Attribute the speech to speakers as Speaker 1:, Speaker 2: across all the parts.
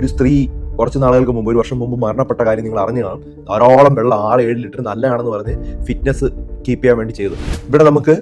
Speaker 1: ഒരു സ്ത്രീ കുറച്ച് നാളുകൾക്ക് മുമ്പ് ഒരു വർഷം മുമ്പ് മരണപ്പെട്ട കാര്യം നിങ്ങൾ അറിഞ്ഞു കാണും ധാരാളം വെള്ളം ആറ് ഏഴ് ലിറ്റർ നല്ലതാണെന്ന് പറഞ്ഞ് ഫിറ്റ്നസ് കീപ്പ് ചെയ്യാൻ വേണ്ടി ചെയ്തു. ഇവിടെ നമുക്ക്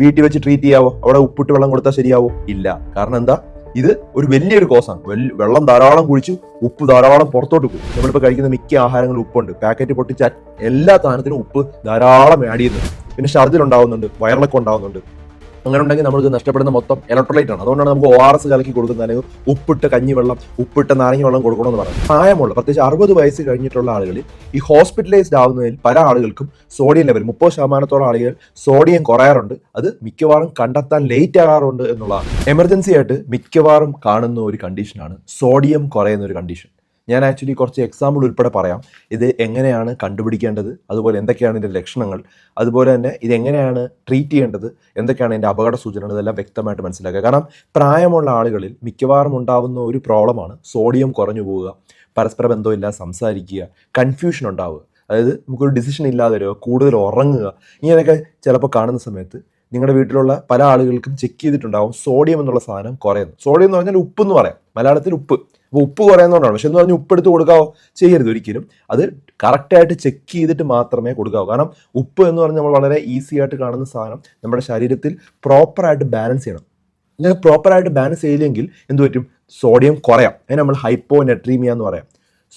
Speaker 1: വീട്ടിൽ വെച്ച് ട്രീറ്റ് ചെയ്യാവോ? അവിടെ ഉപ്പിട്ട് വെള്ളം കൊടുത്താൽ ശരിയാവോ? ഇല്ല. കാരണം എന്താ? ഇത് ഒരു വലിയൊരു കോസാണ് വെള്ളം ധാരാളം കുഴിച്ചു ഉപ്പ് ധാരാളം പുറത്തോട്ട് പോകും നമ്മളിപ്പോൾ കഴിക്കുന്ന മിക്ക ആഹാരങ്ങളും ഉപ്പുണ്ട്. പാക്കറ്റ് പൊട്ടിച്ചാൽ എല്ലാ സാധനത്തിനും ഉപ്പ് ധാരാളം ആഡ് ചെയ്യുന്നുണ്ട്. പിന്നെ ഛർദിൽ ഉണ്ടാവുന്നുണ്ട് വയറിളക്കം ഉണ്ടാവുന്നുണ്ട്. അങ്ങനെ ഉണ്ടെങ്കിൽ നമുക്ക് നഷ്ടപ്പെടുന്ന മൊത്തം ഇലക്ട്രോലൈറ്റ് ആണ്. അതുകൊണ്ടാണ് നമുക്ക് ഒ ആർ എസ് കലക്കി കൊടുക്കുന്നത് അല്ലെങ്കിൽ ഉപ്പിട്ട കഞ്ഞിവെള്ളം ഉപ്പിട്ട് നാരങ്ങ വെള്ളം കൊടുക്കണമെന്ന് പറയുന്നത്. പ്രായമുള്ള പ്രത്യേകിച്ച് അറുപത് വയസ്സ് കഴിഞ്ഞിട്ടുള്ള ആളുകളിൽ ഈ ഹോസ്പിറ്റലൈസ്ഡ് ആവുന്നതിൽ പല ആളുകൾക്കും സോഡിയം ലെവൽ മുപ്പത് ശതമാനത്തോളം ആളുകൾ സോഡിയം കുറയാറുണ്ട്. അത് മിക്കവാറും കണ്ടെത്താൻ ലേറ്റ് ആകാറുണ്ട് എന്നുള്ളതാണ് എമർജൻസി ആയിട്ട് മിക്കവാറും കാണുന്ന ഒരു കണ്ടീഷനാണ് സോഡിയം കുറയുന്ന ഒരു കണ്ടീഷൻ ഞാൻ ആക്ച്വലി കുറച്ച് എക്സാമ്പിൾ ഉൾപ്പെടെ പറയാം. ഇത് എങ്ങനെയാണ് കണ്ടുപിടിക്കേണ്ടത്? അതുപോലെ എന്തൊക്കെയാണ് ഇതിന്റെ ലക്ഷണങ്ങൾ? അതുപോലെ തന്നെ ഇത് എങ്ങനെയാണ് ട്രീറ്റ് ചെയ്യേണ്ടത്? എന്തൊക്കെയാണ് ഇതിന്റെ അപകട സൂചനകൾ? ഇതെല്ലാം വ്യക്തമായിട്ട് മനസ്സിലാക്കുക. കാരണം പ്രായമുള്ള ആളുകളിൽ മിക്കവാറും ഉണ്ടാകുന്ന ഒരു പ്രോബ്ലമാണ് സോഡിയം കുറഞ്ഞു പോവുക പരസ്പര ബന്ധമില്ല സംസാരിക്കുക കൺഫ്യൂഷൻ ഉണ്ടാവുക. അതായത് നമുക്കൊരു ഡിസിഷൻ ഇല്ലാതെ വരിക കൂടുതൽ ഉറങ്ങുക. ഇങ്ങനെയൊക്കെ ചിലപ്പോൾ കാണുന്ന സമയത്ത് നിങ്ങളുടെ വീട്ടിലുള്ള പല ആളുകൾക്കും ചെക്ക് ചെയ്തിട്ടുണ്ടാവും സോഡിയം എന്നുള്ള സാധനം കുറയുന്നു. സോഡിയം എന്ന് പറഞ്ഞാൽ ഉപ്പ് എന്ന് പറയാം. മലയാളത്തിൽ ഉപ്പ്. അപ്പോൾ ഉപ്പ് കുറയുന്നതുകൊണ്ടാണ്. പക്ഷെ എന്ന് പറഞ്ഞാൽ ഉപ്പ് എടുത്ത് കൊടുക്കാവോ? ചെയ്യരുത് ഒരിക്കലും. അത് കറക്റ്റായിട്ട് ചെക്ക് ചെയ്തിട്ട് മാത്രമേ കൊടുക്കാവൂ. കാരണം ഉപ്പ് എന്ന് പറഞ്ഞാൽ നമ്മൾ വളരെ ഈസി ആയിട്ട് കാണുന്ന സാധനം നമ്മുടെ ശരീരത്തിൽ പ്രോപ്പറായിട്ട് ബാലൻസ് ചെയ്യണം. അല്ലെങ്കിൽ പ്രോപ്പറായിട്ട് ബാലൻസ് ചെയ്യില്ലെങ്കിൽ എന്ത് പറ്റും? സോഡിയം കുറയാം. അതിന് നമ്മൾ ഹൈപ്പോ നെട്രീമിയ എന്ന് പറയാം.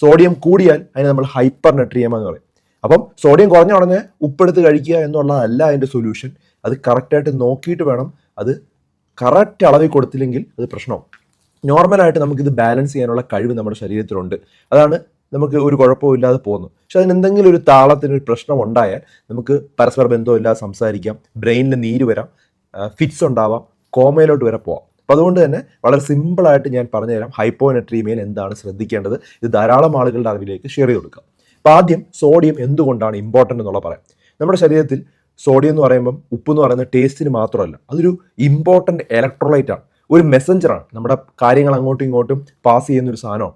Speaker 1: സോഡിയം കൂടിയാൽ അതിന് നമ്മൾ ഹൈപ്പർ നെട്രീമിയ എന്ന് പറയും. അപ്പം സോഡിയം കുറഞ്ഞ ഉടനെ ഉപ്പെടുത്ത് കഴിക്കുക എന്നുള്ളതല്ല അതിന്റെ സൊല്യൂഷൻ അത് കറക്റ്റായിട്ട് നോക്കിയിട്ട് വേണം. അത് കറക്റ്റ് അളവിൽ കൊടുത്തില്ലെങ്കിൽ അത് പ്രശ്നമാവും. നോർമലായിട്ട് നമുക്കിത് ബാലൻസ് ചെയ്യാനുള്ള കഴിവ് നമ്മുടെ ശരീരത്തിലുണ്ട്. അതാണ് നമുക്ക് ഒരു കുഴപ്പവും ഇല്ലാതെ പോകുന്നു പക്ഷെ അതിന് എന്തെങ്കിലും ഒരു താളത്തിന് ഒരു പ്രശ്നം ഉണ്ടായാൽ നമുക്ക് പരസ്പര ബന്ധമില്ലാതെ സംസാരിക്കാം ബ്രെയിനിൽ നീര് വരാം ഫിറ്റ്സ് ഉണ്ടാവാം കോമയിലോട്ട് വരെ പോവാം. അപ്പോൾ അതുകൊണ്ട് തന്നെ വളരെ സിമ്പിളായിട്ട് ഞാൻ പറഞ്ഞുതരാം ഹൈപ്പോനെട്രീമിയൻ എന്താണ് ശ്രദ്ധിക്കേണ്ടത്? ഇത് ധാരാളം ആളുകളുടെ അറിവിലേക്ക് ഷെയർ ചെയ്ത് കൊടുക്കാം. അപ്പോൾ ആദ്യം സോഡിയം എന്തുകൊണ്ടാണ് ഇമ്പോർട്ടന്റ് എന്നുള്ള പറയാം. നമ്മുടെ ശരീരത്തിൽ സോഡിയം എന്ന് പറയുമ്പം ഉപ്പ് എന്ന് പറയുന്നത് ടേസ്റ്റിന് മാത്രമല്ല അതൊരു ഇമ്പോർട്ടന്റ് ഇലക്ട്രോലൈറ്റ് ആണ്. ഒരു മെസ്സഞ്ചറാണ് നമ്മുടെ കാര്യങ്ങൾ അങ്ങോട്ടും ഇങ്ങോട്ടും പാസ് ചെയ്യുന്ന ഒരു സാധനമാണ്.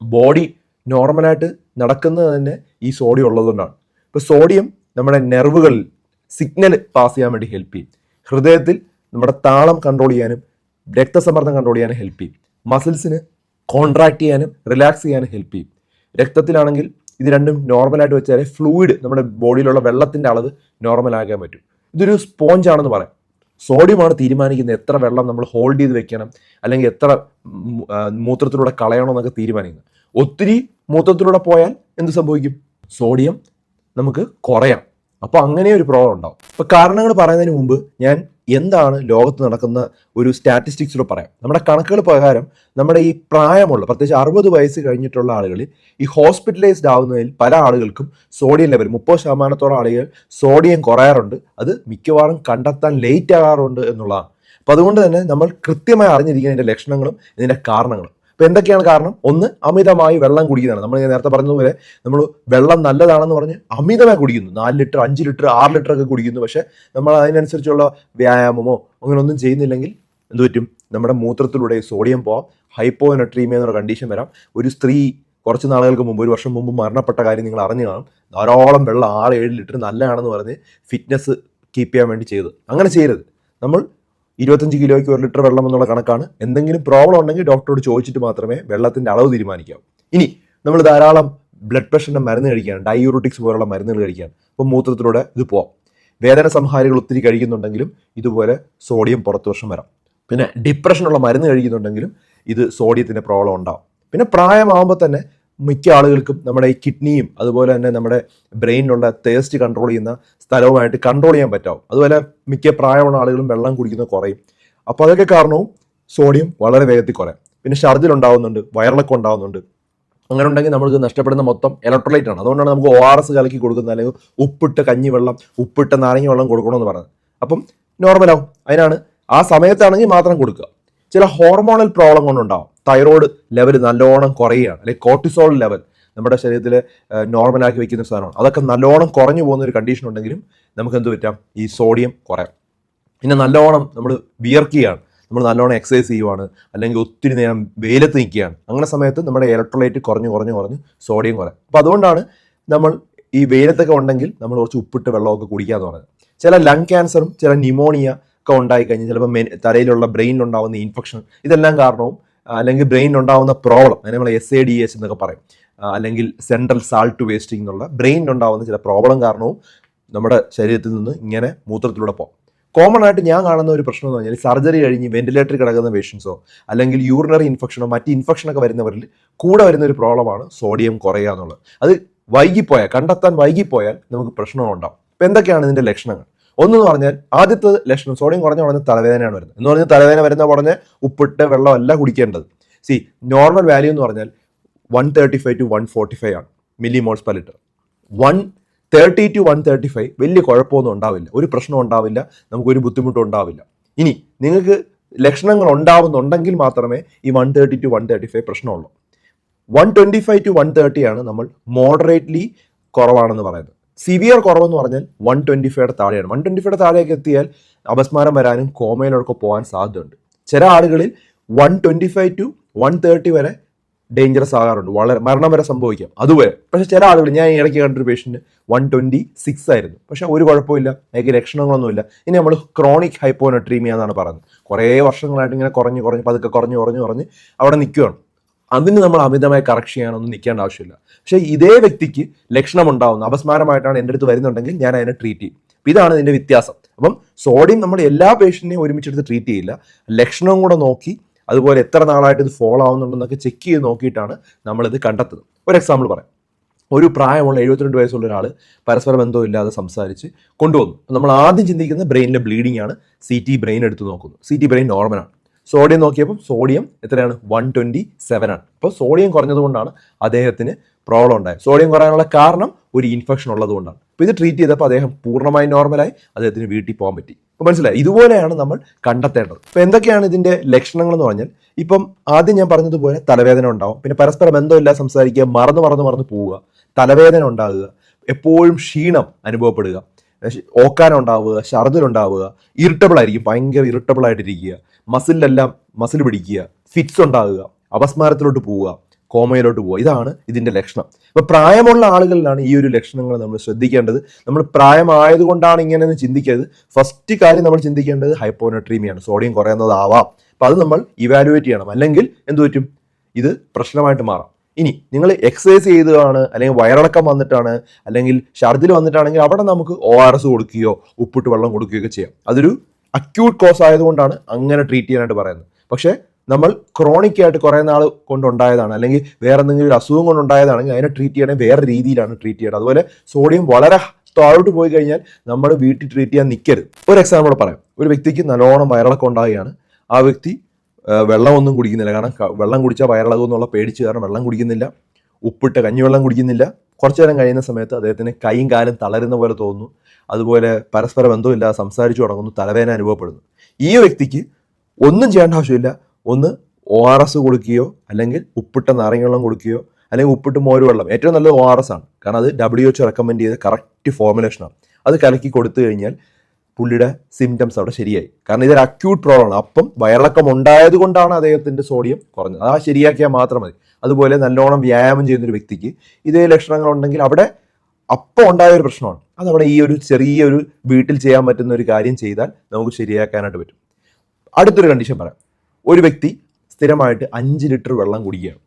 Speaker 1: ബോഡി നോർമലായിട്ട് നടക്കുന്നത് തന്നെ ഈ സോഡിയം ഉള്ളതുകൊണ്ടാണ്. ഇപ്പോൾ സോഡിയം നമ്മുടെ നെർവുകളിൽ സിഗ്നൽ പാസ് ചെയ്യാൻ വേണ്ടി ഹെൽപ്പ് ചെയ്യും. ഹൃദയത്തിൽ നമ്മുടെ താളം കൺട്രോൾ ചെയ്യാനും രക്തസമ്മർദ്ദം കൺട്രോൾ ചെയ്യാനും ഹെൽപ്പ് ചെയ്യും. മസിൽസിന് കോൺട്രാക്ട് ചെയ്യാനും റിലാക്സ് ചെയ്യാനും ഹെൽപ്പ് ചെയ്യും. രക്തത്തിലാണെങ്കിൽ ഇത് രണ്ടും നോർമലായിട്ട് വെച്ചാൽ ഫ്ലൂയിഡ് നമ്മുടെ ബോഡിയിലുള്ള വെള്ളത്തിന്റെ അളവ് നോർമൽ ആക്കാൻ പറ്റും. ഇതൊരു സ്പോഞ്ചാണെന്ന് പറയാം. സോഡിയമാണ് തീരുമാനിക്കുന്നത് എത്ര വെള്ളം നമ്മൾ ഹോൾഡ് ചെയ്ത് വെക്കണം അല്ലെങ്കിൽ എത്ര മൂത്രത്തിലൂടെ കളയണം എന്നൊക്കെ തീരുമാനിക്കുന്നത്. ഒത്തിരി മൂത്രത്തിലൂടെ പോയാൽ എന്ത് സംഭവിക്കും? സോഡിയം നമുക്ക് കുറയാം. അപ്പോൾ അങ്ങനെ ഒരു പ്രോബ്ലം ഉണ്ടാവും. അപ്പോൾ കാരണങ്ങൾ പറയുന്നതിന് മുമ്പ് ഞാൻ എന്താണ് ലോകത്ത് നടക്കുന്ന ഒരു സ്റ്റാറ്റിസ്റ്റിക്സിലൂടെ പറയാം. നമ്മുടെ കണക്കുകൾ പ്രകാരം നമ്മുടെ ഈ പ്രായമുള്ള പ്രത്യേകിച്ച് അറുപത് വയസ്സ് കഴിഞ്ഞിട്ടുള്ള ആളുകളിൽ ഈ ഹോസ്പിറ്റലൈസ്ഡ് ആവുന്നതിൽ പല ആളുകൾക്കും സോഡിയം ലെവൽ മുപ്പത് ശതമാനത്തോളം ആളുകൾ സോഡിയം കുറയാറുണ്ട്. അത് മിക്കവാറും കണ്ടെത്താൻ ലേറ്റ് ആകാറുണ്ട് എന്നുള്ളതാണ്. അപ്പോൾ അതുകൊണ്ട് തന്നെ നമ്മൾ കൃത്യമായി അറിഞ്ഞിരിക്കുന്ന ഇതിന്റെ ലക്ഷണങ്ങളും ഇതിന്റെ കാരണങ്ങളും. അപ്പോൾ എന്തൊക്കെയാണ് കാരണം? ഒന്ന് അമിതമായി വെള്ളം കുടിക്കുന്നതാണ്. നമ്മൾ നേരത്തെ പറഞ്ഞതുപോലെ നമ്മൾ വെള്ളം നല്ലതാണെന്ന് പറഞ്ഞ് അമിതമായി കുടിക്കുന്നു. നാല് ലിറ്റർ അഞ്ച് ലിറ്റർ ആറ് ലിറ്റർ ഒക്കെ കുടിക്കുന്നു. പക്ഷേ നമ്മൾ അതിനനുസരിച്ചുള്ള വ്യായാമമോ അങ്ങനെ ഒന്നും ചെയ്യുന്നില്ലെങ്കിൽ എന്ത് പറ്റും? നമ്മുടെ മൂത്രത്തിലൂടെ സോഡിയം പോവാം. ഹൈപ്പോനട്രീമിയ എന്നൊരു കണ്ടീഷൻ വരാം. ഒരു സ്ത്രീ കുറച്ച് നാളുകൾക്ക് മുമ്പ് ഒരു വർഷം മുമ്പ് മരണപ്പെട്ട കാര്യം നിങ്ങൾ അറിഞ്ഞു കാണും ധാരാളം വെള്ളം ആറ് ഏഴ് ലിറ്റർ നല്ലതാണെന്ന് പറഞ്ഞ് ഫിറ്റ്നസ് കീപ്പ് ചെയ്യാൻ വേണ്ടി ചെയ്തത് അങ്ങനെ ചെയ്യരുത്. നമ്മൾ ഇരുപത്തഞ്ച് കിലോയ്ക്ക് ഒരു ലിറ്റർ വെള്ളം എന്നുള്ള കണക്കാണ്. എന്തെങ്കിലും പ്രോബ്ലം ഉണ്ടെങ്കിൽ ഡോക്ടറോട് ചോദിച്ചിട്ട് മാത്രമേ വെള്ളത്തിന്റെ അളവ് തീരുമാനിക്കാവൂ. ഇനി നമ്മൾ ധാരാളം ബ്ലഡ് പ്രഷറിന്റെ മരുന്ന് കഴിക്കുകയാണ്. ഡയൂറോട്ടിക്സ് പോലുള്ള മരുന്നുകൾ കഴിക്കുകയാണ്. അപ്പോൾ മൂത്രത്തിലൂടെ ഇത് പോവാം. വേദന സംഹാരികൾ ഒത്തിരി കഴിക്കുന്നുണ്ടെങ്കിലും ഇതുപോലെ സോഡിയം പുറത്തു വർഷം വരാം. പിന്നെ ഡിപ്രഷനുള്ള മരുന്ന് കഴിക്കുന്നുണ്ടെങ്കിലും ഇത് സോഡിയത്തിന്റെ പ്രോബ്ലം ഉണ്ടാവും. പിന്നെ പ്രായമാകുമ്പോൾ തന്നെ മിക്ക ആളുകൾക്കും നമ്മുടെ ഈ കിഡ്നിയും അതുപോലെ തന്നെ നമ്മുടെ ബ്രെയിനിലുള്ള ടേസ്റ്റ് കൺട്രോൾ ചെയ്യുന്ന സ്ഥലവുമായിട്ട് കൺട്രോൾ ചെയ്യാൻ പറ്റാവും. അതുപോലെ മിക്ക പ്രായമുള്ള ആളുകളും വെള്ളം കുടിക്കുന്നത് കുറയും. അപ്പോൾ അതൊക്കെ കാരണവും സോഡിയം വളരെ വേഗത്തിൽ കുറയും. പിന്നെ ഛർദിൽ ഉണ്ടാവുന്നുണ്ട് വയറിളക്കം ഉണ്ടാവുന്നുണ്ട്. അങ്ങനെ ഉണ്ടെങ്കിൽ നമുക്ക് നഷ്ടപ്പെടുന്ന മൊത്തം ഇലക്ട്രോലൈറ്റ് ആണ്. അതുകൊണ്ടാണ് നമുക്ക് ഒ ആർ എസ് കലക്കി കൊടുക്കുന്നത് അല്ലെങ്കിൽ ഉപ്പിട്ട കഞ്ഞിവെള്ളം ഉപ്പിട്ട നാരങ്ങ വെള്ളം കൊടുക്കണമെന്ന് പറയുന്നത്. അപ്പം നോർമലാവും അതിനാണ് ആ സമയത്താണെങ്കിൽ മാത്രം കൊടുക്കുക. ചില ഹോർമോണൽ പ്രോബ്ലം കൊണ്ടുണ്ടാവും. തൈറോയ്ഡ് ലെവൽ നല്ലോണം കുറയുകയാണ്. അല്ലെങ്കിൽ കോർട്ടിസോൾ ലെവൽ നമ്മുടെ ശരീരത്തിൽ നോർമലാക്കി വെക്കുന്ന സാധനമാണ്. അതൊക്കെ നല്ലോണം കുറഞ്ഞു പോകുന്ന ഒരു കണ്ടീഷൻ ഉണ്ടെങ്കിലും നമുക്ക് എന്ത് പറ്റാം? ഈ സോഡിയം കുറയാം. പിന്നെ നല്ലോണം നമ്മൾ വിയർക്കുകയാണ്. നമ്മൾ നല്ലോണം എക്സസൈസ് ചെയ്യുവാണ്. അല്ലെങ്കിൽ ഒത്തിരി നേരം വെയിലത്ത് നിൽക്കുകയാണ്. അങ്ങനെ സമയത്ത് നമ്മുടെ ഇലക്ട്രോലൈറ്റ് കുറഞ്ഞ് കുറഞ്ഞ് കുറഞ്ഞ് സോഡിയം കുറയും. അപ്പോൾ അതുകൊണ്ടാണ് നമ്മൾ ഈ വെയിലത്തൊക്കെ ഉണ്ടെങ്കിൽ നമ്മൾ കുറച്ച് ഉപ്പിട്ട് വെള്ളമൊക്കെ കുടിക്കാന്ന് പറയുന്നത് ചില ലങ് ക്യാൻസറും ചില ന്യൂമോണിയ ഒക്കെ ഉണ്ടായി കഴിഞ്ഞാൽ ചിലപ്പോൾ മെ തലയിലുള്ള ബ്രെയിനിലുണ്ടാവുന്ന ഇൻഫെക്ഷൻ ഇതെല്ലാം കാരണവും അല്ലെങ്കിൽ ബ്രെയിനിൽ ഉണ്ടാവുന്ന പ്രോബ്ലം അതിനെ നമ്മൾ എസ് എ ഡി എച്ച് എന്നൊക്കെ പറയും. അല്ലെങ്കിൽ സെൻട്രൽ സാൾട്ട് വേസ്റ്റിംഗ് എന്നുള്ള ബ്രെയിനിൽ ഉണ്ടാവുന്ന ചില പ്രോബ്ലം കാരണവും നമ്മുടെ ശരീരത്തിൽ നിന്ന് ഇങ്ങനെ മൂത്രത്തിലൂടെ പോകും കോമൺ ആയിട്ട് ഞാൻ കാണുന്ന ഒരു പ്രശ്നം എന്ന് പറഞ്ഞാൽ സർജറി കഴിഞ്ഞ് വെന്റിലേറ്ററിൽ കിടക്കുന്ന പേഷ്യൻസോ അല്ലെങ്കിൽ യൂറിനറി ഇൻഫെക്ഷനോ മറ്റ് ഇൻഫെക്ഷനൊക്കെ വരുന്നവരിൽ കൂടെ വരുന്ന ഒരു പ്രോബ്ലമാണ് സോഡിയം കുറയുക എന്നുള്ളത്. അത് വൈകിപ്പോയാൽ കണ്ടെത്താൻ വൈകിപ്പോയാൽ നമുക്ക് പ്രശ്നങ്ങളുണ്ടാവും. അപ്പോൾ എന്തൊക്കെയാണ് ഇതിന്റെ ലക്ഷണങ്ങൾ? ഒന്നെന്ന് പറഞ്ഞാൽ ആദ്യത്തെ ലക്ഷണം സോഡിയം കുറഞ്ഞ ഉടനെ തലവേദനയാണ് വരുന്നത്. എന്ന് പറഞ്ഞാൽ തലവേദന വരുന്ന ഉടനെ ഉപ്പിട്ട് വെള്ളമല്ല കുടിക്കേണ്ടത്. സി നോർമൽ വാല്യൂ എന്ന് പറഞ്ഞാൽ one thirty five to one forty five ആണ് millimoles per litre one thirty to one thirty five വലിയ കുഴപ്പമൊന്നും ഉണ്ടാവില്ല. ഒരു പ്രശ്നം ഉണ്ടാവില്ല. നമുക്കൊരു ബുദ്ധിമുട്ടും ഉണ്ടാവില്ല. ഇനി നിങ്ങൾക്ക് ലക്ഷണങ്ങൾ ഉണ്ടാവുന്നുണ്ടെങ്കിൽ മാത്രമേ ഈ one thirty to one thirty five പ്രശ്നമുള്ളൂ. One twenty five to one thirty ആണ് നമ്മൾ മോഡറേറ്റ്ലി കുറവാണെന്ന് പറയുന്നത്. സിവിയർ കുറവെന്ന് പറഞ്ഞാൽ വൺ ട്വന്റി ഫൈവ് താഴെയാണ്. വൺ ട്വന്റി ഫൈവ് താഴേക്ക് എത്തിയാൽ അപസ്മാരം വരാനും കോമയിലൊക്കെ പോകാൻ സാധ്യതയുണ്ട്. ചില ആളുകളിൽ one twenty five to one thirty വരെ ഡേഞ്ചറസ് ആകാറുണ്ട്. വളരെ മരണം വരെ സംഭവിക്കാം. അതുവരെ. പക്ഷെ ചില ആളുകൾ ഞാൻ ഇടയ്ക്ക് കണ്ടൊരു പേഷ്യന്റ് വൺ ട്വന്റി സിക്സ് ആയിരുന്നു. പക്ഷെ ഒരു കുഴപ്പമില്ല അയാൾക്ക് ലക്ഷണങ്ങളൊന്നുമില്ല. ഇനി നമ്മൾ ക്രോണിക് ഹൈപ്പോനട്രീമിയ എന്നാണ് പറയുന്നത്. കുറേ വർഷങ്ങളായിട്ട് ഇങ്ങനെ കുറഞ്ഞ് കുറഞ്ഞ് പതുക്കെ കുറഞ്ഞ് കുറഞ്ഞ് കുറഞ്ഞ് അവിടെ നിൽക്കുകയാണ് അതിന് നമ്മൾ അമിതമായി കറക്ഷൻ ചെയ്യാനൊന്നും നിൽക്കേണ്ട ആവശ്യമില്ല. പക്ഷേ ഇതേ വ്യക്തിക്ക് ലക്ഷണം ഉണ്ടാവുന്ന അപസ്മാരമായിട്ടാണ് എന്റെ അടുത്ത് വരുന്നുണ്ടെങ്കിൽ ഞാൻ അതിനെ ട്രീറ്റ് ചെയ്യും. അപ്പം ഇതാണ് ഇതിന്റെ വ്യത്യാസം. അപ്പം സോഡിയം നമ്മൾ എല്ലാ പേഷ്യന്റിനെയും ഒരുമിച്ചെടുത്ത് ട്രീറ്റ് ചെയ്യില്ല. ലക്ഷണവും കൂടെ നോക്കി അതുപോലെ എത്ര നാളായിട്ട് ഇത് ഫോളോ ആവുന്നുണ്ടെന്നൊക്കെ ചെക്ക് ചെയ്ത് നോക്കിയിട്ടാണ് നമ്മളിത് കണ്ടെത്തുന്നത്. ഒരു എക്സാമ്പിൾ പറയാം. ഒരു പ്രായമുള്ള എഴുപത്തിരണ്ട് വയസ്സുള്ള ഒരാൾ പരസ്പര ബന്ധമില്ലാതെ സംസാരിച്ച് കൊണ്ടുവന്നു. നമ്മൾ ആദ്യം ചിന്തിക്കുന്നത് ബ്രെയിനിലെ ബ്ലീഡിംഗ് ആണ്. സി ടി ബ്രെയിൻ എടുത്ത് നോക്കുന്നു. സി ടി ബ്രെയിൻ നോർമലാണ് സോഡിയം നോക്കിയപ്പോൾ സോഡിയം എത്രയാണ്? വൺ ട്വന്റി സെവൻ ആണ്. അപ്പോൾ സോഡിയം കുറഞ്ഞതുകൊണ്ടാണ് അദ്ദേഹത്തിന് പ്രോബ്ലം ഉണ്ടായത്. സോഡിയം കുറയാനുള്ള കാരണം ഒരു ഇൻഫെക്ഷൻ ഉള്ളതുകൊണ്ടാണ്. അപ്പോൾ ഇത് ട്രീറ്റ് ചെയ്തപ്പോൾ അദ്ദേഹം പൂർണമായി നോർമലായി അദ്ദേഹത്തിന് വീട്ടിൽ പോകാൻ പറ്റി. അപ്പോൾ മനസ്സിലായി? ഇതുപോലെയാണ് നമ്മൾ കണ്ടെത്തേണ്ടത്. അപ്പോൾ എന്തൊക്കെയാണ് ഇതിന്റെ ലക്ഷണങ്ങൾ എന്ന് പറഞ്ഞാൽ ഇപ്പം ആദ്യം ഞാൻ പറഞ്ഞതുപോലെ തലവേദന ഉണ്ടാവും. പിന്നെ പരസ്പര ബന്ധമില്ല സംസാരിക്കുക മറന്നു മറന്നു മറന്നു പോവുക തലവേദന ഉണ്ടാകുക എപ്പോഴും ക്ഷീണം അനുഭവപ്പെടുക. ഓക്കാനം ഉണ്ടാവുക ഇറിറ്റബിൾ ആയിരിക്കും ഭയങ്കര ഇറിറ്റബിൾ ആയിട്ടിരിക്കുക. മസിലെല്ലാം മസിൽ പിടിക്കുക ഫിറ്റ്സ് ഉണ്ടാകുക അപസ്മാരത്തിലോട്ട് പോവുക കോമയിലോട്ട് പോവുക. ഇതാണ് ഇതിന്റെ ലക്ഷണം. അപ്പോൾ പ്രായമുള്ള ആളുകളിലാണ് ഈ ഒരു ലക്ഷണങ്ങൾ നമ്മൾ ശ്രദ്ധിക്കേണ്ടത്. നമ്മൾ പ്രായമായതുകൊണ്ടാണ് ഇങ്ങനെ ചിന്തിക്കരുത്. ഫസ്റ്റ് കാര്യം നമ്മൾ ചിന്തിക്കേണ്ടത് ഹൈപ്പോനട്രീമിയാണ് സോഡിയം കുറയുന്നതാവാം. അപ്പോൾ അത് നമ്മൾ ഇവാലുവേറ്റ് ചെയ്യണം. അല്ലെങ്കിൽ എന്തു പറ്റും? ഇത് പ്രശ്നമായിട്ട് മാറാം. ഇനി നിങ്ങൾ എക്സസൈസ് ചെയ്തതാണ് അല്ലെങ്കിൽ വയറിളക്കം വന്നിട്ടാണ് അല്ലെങ്കിൽ ഛർദിൽ വന്നിട്ടാണെങ്കിൽ അവിടെ നമുക്ക് ഒ ആർ എസ് കൊടുക്കുകയോ ഉപ്പിട്ട് വെള്ളം കൊടുക്കുകയൊക്കെ ചെയ്യാം. അതൊരു അക്യൂട്ട് കോസ് ആയതുകൊണ്ടാണ് അങ്ങനെ ട്രീറ്റ് ചെയ്യാനായിട്ട് പറയുന്നത്. പക്ഷേ നമ്മൾ ക്രോണിക് ആയിട്ട് കുറേ നാൾ കൊണ്ടുണ്ടായതാണ് അല്ലെങ്കിൽ വേറെ എന്തെങ്കിലും ഒരു അസുഖം കൊണ്ടുണ്ടായതാണെങ്കിൽ അതിനെ ട്രീറ്റ് ചെയ്യണമെങ്കിൽ വേറെ രീതിയിലാണ് ട്രീറ്റ് ചെയ്യേണ്ടത്. അതുപോലെ സോഡിയം വളരെ താഴോട്ട് പോയി കഴിഞ്ഞാൽ നമ്മൾ വീട്ടിൽ ട്രീറ്റ് ചെയ്യാൻ നിൽക്കരുത് ഒരു എക്സാമ്പിൾ പറയാം. ഒരു വ്യക്തിക്ക് നല്ലോണം വയറിളക്കം ഉണ്ടാവുകയാണ്. ആ വ്യക്തി വെള്ളമൊന്നും കുടിക്കുന്നില്ല. കാരണം വെള്ളം കുടിച്ചാൽ വയറിളകും എന്നുള്ള പേടിച്ച് കാരണം വെള്ളം കുടിക്കുന്നില്ല. ഉപ്പിട്ട് കഞ്ഞിവെള്ളം കുടിക്കുന്നില്ല. കുറച്ചു നേരം കഴിയുന്ന സമയത്ത് അദ്ദേഹത്തിന് കൈയും കാലും തളരുന്ന പോലെ തോന്നുന്നു. അതുപോലെ പരസ്പര ബന്ധമില്ലാതെ സംസാരിച്ചു തുടങ്ങുന്നു. തലവേദന അനുഭവപ്പെടുന്നു. ഈ വ്യക്തിക്ക് ഒന്നും ചെയ്യേണ്ട ആവശ്യമില്ല. ഒന്ന് ഒ ആർ എസ് കൊടുക്കുകയോ അല്ലെങ്കിൽ ഉപ്പിട്ട നാരങ്ങ കൊടുക്കുകയോ അല്ലെങ്കിൽ ഉപ്പിട്ട് മോര് വെള്ളം. ഏറ്റവും നല്ലത് ഒ ആർ എസ് ആണ്. കാരണം അത് ഡബ്ല്യു എച്ച് റെക്കമെൻഡ് ചെയ്ത കറക്റ്റ് ഫോർമുലേഷനാണ് അത് കലക്കി കൊടുത്തു കഴിഞ്ഞാൽ പുള്ളിയുടെ സിംറ്റംസ് അവിടെ ശരിയായി. കാരണം ഇതൊരു അക്യൂട്ട് പ്രോബ്ലം ആണ്. അപ്പം വയറിളക്കം ഉണ്ടായത് കൊണ്ടാണ് അദ്ദേഹത്തിന്റെ സോഡിയം കുറഞ്ഞത്. ആ ശരിയാക്കിയാൽ മാത്രം മതി. അതുപോലെ നല്ലോണം വ്യായാമം ചെയ്യുന്നൊരു വ്യക്തിക്ക് ഇതേ ലക്ഷണങ്ങൾ ഉണ്ടെങ്കിൽ അവിടെ അപ്പം ഉണ്ടായ ഒരു പ്രശ്നമാണ്. അവിടെ ഈ ഒരു ചെറിയൊരു വീട്ടിൽ ചെയ്യാൻ പറ്റുന്ന ഒരു കാര്യം ചെയ്താൽ നമുക്ക് ശരിയാക്കാനായിട്ട് പറ്റും. അടുത്തൊരു കണ്ടീഷൻ പറയാം. ഒരു വ്യക്തി സ്ഥിരമായിട്ട് അഞ്ച് ലിറ്റർ വെള്ളം കുടിക്കുകയാണ്.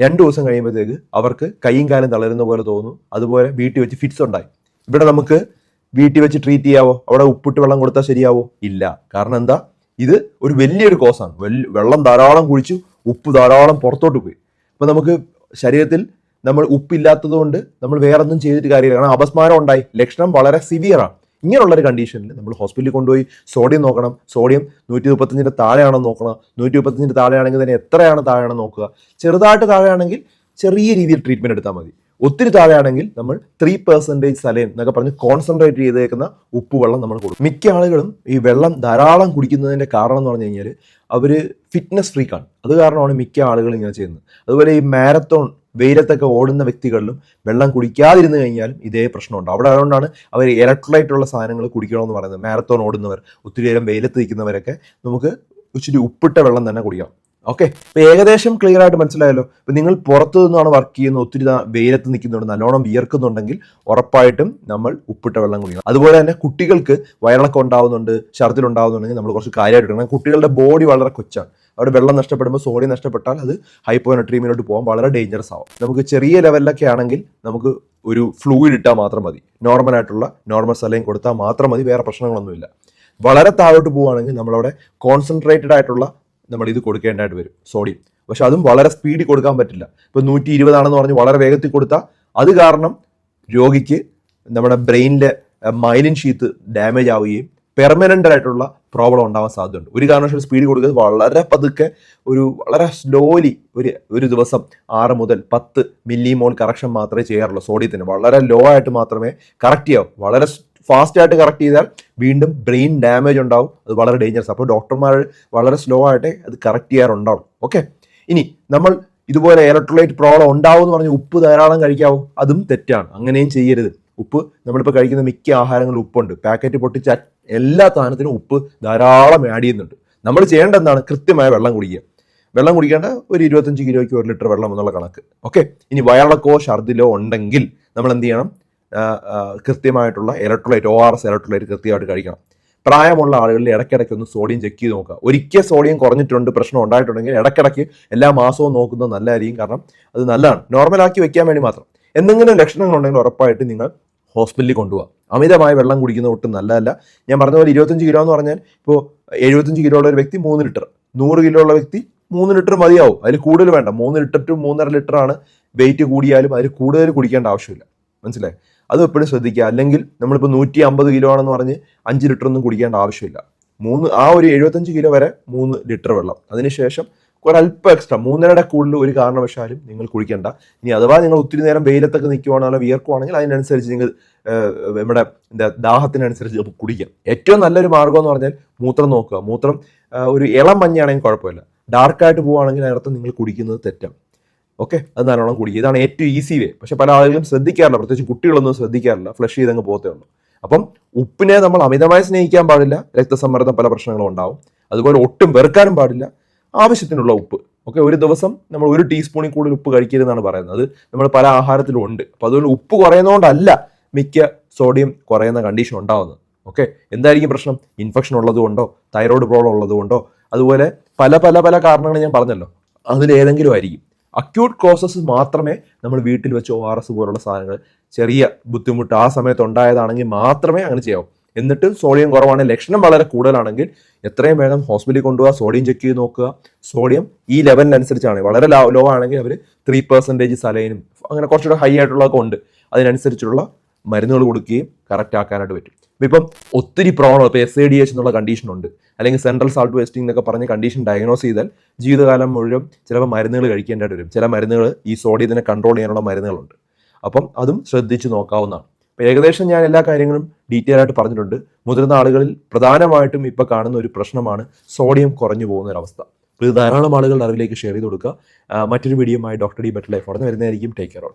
Speaker 1: രണ്ട് ദിവസം കഴിയുമ്പോഴത്തേക്ക് അവർക്ക് കൈയും കാലും തളരുന്ന പോലെ തോന്നുന്നു. അതുപോലെ വീട്ടിൽ വെച്ച് ഫിറ്റ്സ് ഉണ്ടായി. ഇവിടെ നമുക്ക് വീട്ടിൽ വെച്ച് ട്രീറ്റ് ചെയ്യാവോ? അവിടെ ഉപ്പിട്ട് വെള്ളം കൊടുത്താൽ ശരിയാവോ? ഇല്ല. കാരണം എന്താ? ഇത് ഒരു വലിയൊരു കോസാണ് വെള്ളം ധാരാളം കുഴിച്ചു ഉപ്പ് ധാരാളം പുറത്തോട്ട് പോയി. അപ്പം നമുക്ക് ശരീരത്തിൽ നമ്മൾ ഉപ്പില്ലാത്തത് കൊണ്ട് നമ്മൾ വേറെ ഒന്നും ചെയ്തിട്ട് കാര്യമില്ല. കാരണം അപസ്മാരം ഉണ്ടായി. ലക്ഷണം വളരെ സിവിയറാണ് ഇങ്ങനെയുള്ളൊരു കണ്ടീഷനിൽ നമ്മൾ ഹോസ്പിറ്റലിൽ കൊണ്ടുപോയി സോഡിയം നോക്കണം. സോഡിയം നൂറ്റി മുപ്പത്തഞ്ചിന്റെ താഴെയാണോ നോക്കണം. നൂറ്റി മുപ്പത്തഞ്ചിന്റെ താഴെയാണെങ്കിൽ തന്നെ എത്രയാണ് താഴെയാണെന്ന് നോക്കുക. ചെറുതായിട്ട് താഴെയാണെങ്കിൽ ചെറിയ രീതിയിൽ ട്രീറ്റ്മെന്റ് എടുത്താൽ മതി. ഒത്തിരി താഴെയാണെങ്കിൽ നമ്മൾ ത്രീ പെർസെന്റേജ് സലൈൻ എന്നൊക്കെ പറഞ്ഞ് കോൺസെൻട്രേറ്റ് ചെയ്തേക്കുന്ന ഉപ്പുവെള്ളം നമ്മൾ കൊടുക്കും. മിക്ക ആളുകളും ഈ വെള്ളം ധാരാളം കുടിക്കുന്നതിന്റെ കാരണം എന്ന് പറഞ്ഞു കഴിഞ്ഞാൽ അവർ ഫിറ്റ്നസ് ഫ്രീക്കാണ് അത് കാരണമാണ് മിക്ക ആളുകളും ഇങ്ങനെ ചെയ്യുന്നത്. അതുപോലെ ഈ മാരത്തോൺ വെയിലത്തൊക്കെ ഓടുന്ന വ്യക്തികളിലും വെള്ളം കുടിക്കാതിരുന്നു കഴിഞ്ഞാലും ഇതേ പ്രശ്നമുണ്ട് അവിടെ അതുകൊണ്ടാണ് അവർ ഇലക്ട്രോലൈറ്റ് ഉള്ള സാധനങ്ങൾ കുടിക്കണമെന്ന് പറയുന്നത്. മാരത്തോൺ ഓടുന്നവർ ഒത്തിരി നേരം വെയിലത്ത് നിൽക്കുന്നവരൊക്കെ നമുക്ക് ഇച്ചിരി ഉപ്പിട്ട വെള്ളം തന്നെ കുടിക്കാം ഓക്കെ ഇപ്പൊ ഏകദേശം ക്ലിയർ ആയിട്ട് മനസ്സിലായല്ലോ. ഇപ്പൊ നിങ്ങൾ പുറത്തു നിന്നാണ് വർക്ക് ചെയ്യുന്നത് ഒത്തിരി വെയിലത്ത് നിൽക്കുന്നുണ്ട് നല്ലോണം വിയർക്കുന്നുണ്ടെങ്കിൽ ഉറപ്പായിട്ടും നമ്മൾ ഉപ്പിട്ട വെള്ളം കുടിക്കണം. അതുപോലെ തന്നെ കുട്ടികൾക്ക് വയറിളക്കം ഉണ്ടാവുന്നുണ്ട് ഛർദിൽ ഉണ്ടാവുന്നുണ്ടെങ്കിൽ നമ്മൾ കുറച്ച് കാര്യമായിട്ട് എടുക്കണം. കുട്ടികളുടെ ബോഡി വളരെ കൊച്ചാണ്. അവിടെ വെള്ളം നഷ്ടപ്പെടുമ്പോൾ സോഡിയം നഷ്ടപ്പെട്ടാൽ അത് ഹൈപ്പോനട്രീമിലോട്ട് പോകാൻ വളരെ ഡേഞ്ചറസ് ആവും. നമുക്ക് ചെറിയ ലെവലിലൊക്കെ ആണെങ്കിൽ നമുക്ക് ഒരു ഫ്ലൂയിഡ് ഇട്ടാൽ മാത്രം മതി. നോർമൽ ആയിട്ടുള്ള നോർമൽ സലൈൻ കൊടുത്താൽ മാത്രം മതി. വേറെ പ്രശ്നങ്ങളൊന്നുമില്ല. വളരെ താഴോട്ട് പോവുകയാണെങ്കിൽ നമ്മളവിടെ കോൺസെൻട്രേറ്റഡ് ആയിട്ടുള്ള നമ്മൾ ഇത് കൊടുക്കേണ്ടതായിട്ട് വരും. സോഡിയം പക്ഷെ അതും വളരെ സ്പീഡിൽ കൊടുക്കാൻ പറ്റില്ല. ഇപ്പോൾ നൂറ്റി ഇരുപതാണെന്ന് പറഞ്ഞ് വളരെ വേഗത്തിൽ കൊടുത്താൽ അത് കാരണം രോഗിക്ക് നമ്മുടെ ബ്രെയിനിലെ മൈലിൻ ഷീത്ത് ഡാമേജ് ആവുകയും പെർമനന്റ് ആയിട്ടുള്ള പ്രോബ്ലം ഉണ്ടാവാൻ സാധ്യതയുണ്ട്. ഒരു കാരണവശാലും സ്പീഡ് കൊടുക്കുന്നത് വളരെ പതുക്കെ ഒരു വളരെ സ്ലോലി ഒരു ഒരു ദിവസം ആറ് മുതൽ പത്ത് മില്ലി മോൾ കറക്ഷൻ മാത്രമേ ചെയ്യാറുള്ളൂ. സോഡിയത്തിന് വളരെ ലോ ആയിട്ട് മാത്രമേ കറക്റ്റ് ചെയ്യാവൂ. വളരെ ഫാസ്റ്റ് ആയിട്ട് കറക്റ്റ് ചെയ്താൽ വീണ്ടും ബ്രെയിൻ ഡാമേജ് ഉണ്ടാവും. അത് വളരെ ഡേഞ്ചറസ് അപ്പോൾ ഡോക്ടർമാർ വളരെ സ്ലോ ആയിട്ട് അത് കറക്റ്റ് ചെയ്യാറുണ്ടാവും. ഓക്കെ ഇനി നമ്മൾ ഇതുപോലെ ഇലക്ട്രോലൈറ്റ് പ്രോബ്ലം ഉണ്ടാവും എന്ന് പറഞ്ഞ് ഉപ്പ് ധാരാളം കഴിക്കാവും? അതും തെറ്റാണ്. അങ്ങനെയും ചെയ്യരുത്. ഉപ്പ് നമ്മളിപ്പോൾ കഴിക്കുന്ന മിക്ക ആഹാരങ്ങളും ഉപ്പുണ്ട്. പാക്കറ്റ് പൊട്ടിച്ച എല്ലാ സാധനത്തിനും ഉപ്പ് ധാരാളം ആഡ് ചെയ്യുന്നുണ്ട്. നമ്മൾ ചെയ്യേണ്ട എന്താണ്? കൃത്യമായ വെള്ളം കുടിക്കുക. വെള്ളം കുടിക്കേണ്ട ഒരു ഇരുപത്തഞ്ച് കിലോയ്ക്ക് ഒരു ലിറ്റർ വെള്ളം എന്നുള്ള കണക്ക്. ഓക്കെ ഇനി വയറിളക്കോ ഛർദിലോ ഉണ്ടെങ്കിൽ നമ്മൾ എന്ത് ചെയ്യണം? കൃത്യമായിട്ടുള്ള electrolyte O R S electrolyte കൃത്യമായിട്ട് കഴിക്കണം. പ്രായമുള്ള ആളുകളിൽ ഇടയ്ക്കിടയ്ക്ക് ഒന്ന് സോഡിയം ചെക്ക് ചെയ്ത് നോക്കുക. ഒരിക്കൽ സോഡിയം കുറഞ്ഞിട്ടുണ്ട് പ്രശ്നം ഉണ്ടായിട്ടുണ്ടെങ്കിൽ ഇടയ്ക്കിടയ്ക്ക് എല്ലാ മാസവും നോക്കുന്നത് നല്ലതായിരിക്കും. കാരണം അത് നല്ലതാണ്. നോർമലാക്കി വെക്കാൻ വേണ്ടി മാത്രം. എന്തെങ്കിലും ലക്ഷണങ്ങൾ ഉണ്ടെങ്കിൽ ഉറപ്പായിട്ട് നിങ്ങൾ ഹോസ്പിറ്റലിൽ കൊണ്ടുപോകുക അമിതമായി വെള്ളം കുടിക്കുന്നത് ഒട്ടും നല്ലതല്ല. ഞാൻ പറഞ്ഞ പോലെ ഇരുപത്തഞ്ച് കിലോ എന്ന് പറഞ്ഞാൽ ഇപ്പോൾ എഴുപത്തഞ്ച് കിലോ ഉള്ള ഒരു വ്യക്തി മൂന്ന് ലിറ്റർ. നൂറ് കിലോ ഉള്ള വ്യക്തി മൂന്ന് ലിറ്റർ മതിയാവും. അതിൽ കൂടുതൽ വേണ്ട. മൂന്ന് ലിറ്റർ ടു മൂന്നര ലിറ്റർ ആണ്. വെയിറ്റ് കൂടിയാലും അതിൽ കൂടുതൽ കുടിക്കേണ്ട ആവശ്യമില്ല. മനസ്സിലായി? അതും എപ്പോഴും ശ്രദ്ധിക്കുക. അല്ലെങ്കിൽ നമ്മളിപ്പോൾ നൂറ്റി അമ്പത് കിലോ ആണെന്ന് പറഞ്ഞ് അഞ്ച് ലിറ്റർ ഒന്നും കുടിക്കേണ്ട ആവശ്യമില്ല. മൂന്ന് ആ ഒരു എഴുപത്തഞ്ച് കിലോ വരെ മൂന്ന് ലിറ്റർ വെള്ളം. അതിനുശേഷം ഒരല്പം എക്സ്ട്രാ മൂന്നരയുടെ കൂടുതൽ ഒരു കാരണവശാലും നിങ്ങൾ കുടിക്കേണ്ട. ഇനി അഥവാ നിങ്ങൾ ഒത്തിരി നേരം വെയിലത്തൊക്കെ നിൽക്കുവാണോ അല്ലെങ്കിൽ വിയർക്കുവാണെങ്കിൽ അതിനനുസരിച്ച് നിങ്ങൾ നമ്മുടെ എന്താ ദാഹത്തിനനുസരിച്ച് കുടിക്കാം ഏറ്റവും നല്ലൊരു മാർഗം എന്ന് പറഞ്ഞാൽ മൂത്രം നോക്കുക. മൂത്രം ഒരു ഇളം മഞ്ഞയാണെങ്കിൽ കുഴപ്പമില്ല. ഡാർക്കായിട്ട് പോവുകയാണെങ്കിൽ അതിനർത്ഥം നിങ്ങൾ കുടിക്കുന്നത് തെറ്റാണ്. ഓക്കെ? അത് നല്ലോണം കുടിക്കുക ഇതാണ് ഏറ്റവും ഈസി വേ പക്ഷെ പല ആളുകളും ശ്രദ്ധിക്കാറില്ല. പ്രത്യേകിച്ച് കുട്ടികളൊന്നും ശ്രദ്ധിക്കാറില്ല. ഫ്ലഷ് ചെയ്തങ്ങ് പോകത്തേ ഉള്ളൂ. അപ്പം ഉപ്പിനെ നമ്മൾ അമിതമായി സ്നേഹിക്കാൻ പാടില്ല. രക്തസമ്മർദ്ദം പല പ്രശ്നങ്ങളും ഉണ്ടാവും. അതുപോലെ ഒട്ടും വെറുക്കാനും പാടില്ല. ആവശ്യത്തിനുള്ള ഉപ്പ്. ഓക്കെ? ഒരു ദിവസം നമ്മൾ ഒരു ടീസ്പൂണിൽ കൂടുതൽ ഉപ്പ് കഴിക്കരുതെന്നാണ് പറയുന്നത്. അത് നമ്മൾ പല ആഹാരത്തിലും ഉണ്ട്. അപ്പോൾ അതുകൊണ്ട് ഉപ്പ് കുറയുന്നതുകൊണ്ടല്ല മിക്ക സോഡിയം കുറയുന്ന കണ്ടീഷൻ ഉണ്ടാവുന്നത്. ഓക്കെ? എന്തായിരിക്കും പ്രശ്നം? ഇൻഫെക്ഷൻ ഉള്ളതുകൊണ്ടോ തൈറോയ്ഡ് പ്രോബ്ലം ഉള്ളതുകൊണ്ടോ അതുപോലെ പല പല പല കാരണങ്ങൾ ഞാൻ പറഞ്ഞല്ലോ. അതിലേതെങ്കിലും ആയിരിക്കും. അക്യൂട്ട് കോസസ് മാത്രമേ നമ്മൾ വീട്ടിൽ വെച്ച് ഒ ആർ എസ് പോലുള്ള സാധനങ്ങൾ ചെറിയ ബുദ്ധിമുട്ട് ആ സമയത്ത് ഉണ്ടായതാണെങ്കിൽ മാത്രമേ അങ്ങനെ ചെയ്യാവൂ. എന്നിട്ട് സോഡിയം കുറവാണ്. ലക്ഷണം വളരെ കൂടുതലാണെങ്കിൽ എത്രയും വേഗം ഹോസ്പിറ്റലിൽ കൊണ്ടുപോകുക സോഡിയം ചെക്ക് ചെയ്ത് നോക്കുക. സോഡിയം ഈ ലെവലിനനുസരിച്ചാണ് വളരെ ലോ ആണെങ്കിൽ അവർ ത്രീ പെർസെന്റേജ് സലൈനും അങ്ങനെ കുറച്ചുകൂടെ ഹൈ ആയിട്ടുള്ളതൊക്കെ ഉണ്ട്. അതിനനുസരിച്ചുള്ള മരുന്നുകൾ കൊടുക്കുകയും കറക്റ്റ് ആക്കാനായിട്ട് പറ്റും. ഇപ്പം ഒത്തിരി പ്രോബ്ലം ഇപ്പോൾ എസ് എ ഡി എച്ച് എന്നുള്ള കണ്ടീഷൻ ഉണ്ട്. അല്ലെങ്കിൽ സെൻട്രൽ സാൾട്ട് വേസ്റ്റിംഗ് എന്നൊക്കെ പറഞ്ഞ കണ്ടീഷൻ ഡയഗ്നോസ് ചെയ്താൽ ജീവിതകാലം മുഴുവൻ ചിലപ്പോൾ മരുന്നുകൾ കഴിക്കേണ്ടതായിട്ട് വരും. ചില മരുന്നുകൾ ഈ സോഡിയത്തിനെ കൺട്രോൾ ചെയ്യാനുള്ള മരുന്നുകളുണ്ട്. അപ്പം അതും ശ്രദ്ധിച്ച് നോക്കാവുന്നതാണ്. അപ്പോൾ ഏകദേശം ഞാൻ എല്ലാ കാര്യങ്ങളും ഡീറ്റെയിൽ ആയിട്ട് പറഞ്ഞിട്ടുണ്ട്. മുതിർന്ന ആളുകളിൽ പ്രധാനമായിട്ടും ഇപ്പോൾ കാണുന്ന ഒരു പ്രശ്നമാണ് സോഡിയം കുറഞ്ഞു പോകുന്ന ഒരു അവസ്ഥ. അപ്പോൾ ഇത് ധാരാളം ആളുകളുടെ അറിവിലേക്ക് ഷെയർ ചെയ്ത് കൊടുക്കുക. മറ്റൊരു വീഡിയോ ആയി ഡോക്ടർ ഡി ബെറ്റർ ലൈഫ് ഉടനെ വരുന്നതായിരിക്കും ടേക്ക് കെയർ